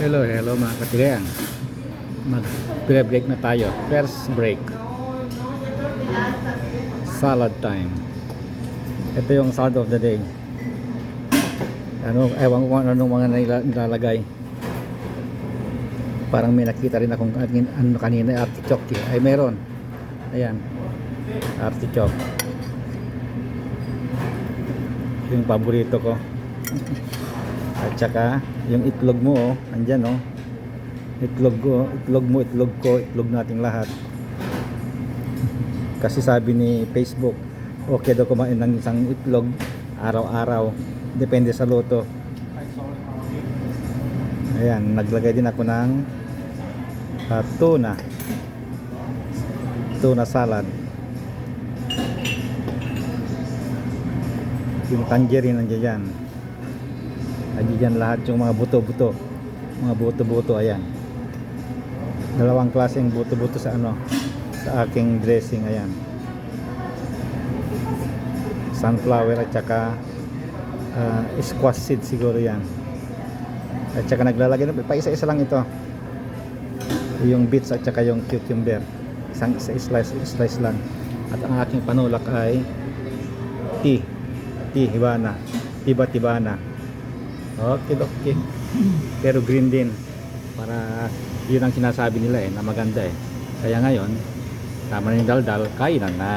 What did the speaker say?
Hello, hello mga katigang. Mag break na tayo. First break. Salad time. Ito yung salad of the day. Ano, ewan ko anong mga nila- nilalagay. Parang may nakita rin akong ano kanina, artichoke. eh. Ay, meron. Ayan. Artichoke. Yung paborito ko. At saka, yung itlog mo, oh, andyan, oh. Itlog ko, itlog mo, itlog ko, itlog nating lahat. Kasi sabi ni Facebook, okay daw kumain ng isang itlog araw-araw. Depende sa luto. Ayan, naglagay din ako ng ah, tuna. Tuna salad. Yung tangerine nandiyan. Nandiyan lahat yung mga buto-buto. Mga buto-buto, ayan. Dalawang klaseng buto-buto sa ano, sa aking dressing, ayan. Sunflower at saka ah, squash seed siguro yan. At saka naglalagay na, pa isa-isa lang ito. Yung beets at saka yung cucumber. Isang isa slice, slice lang. At ang aking panulak ay tea. Tea, hibana. Tiba tibana. Okay, okay. Pero green din. Para yun ang sinasabi nila eh, na maganda eh. Kaya ngayon, tama na yung daldal, kainan na.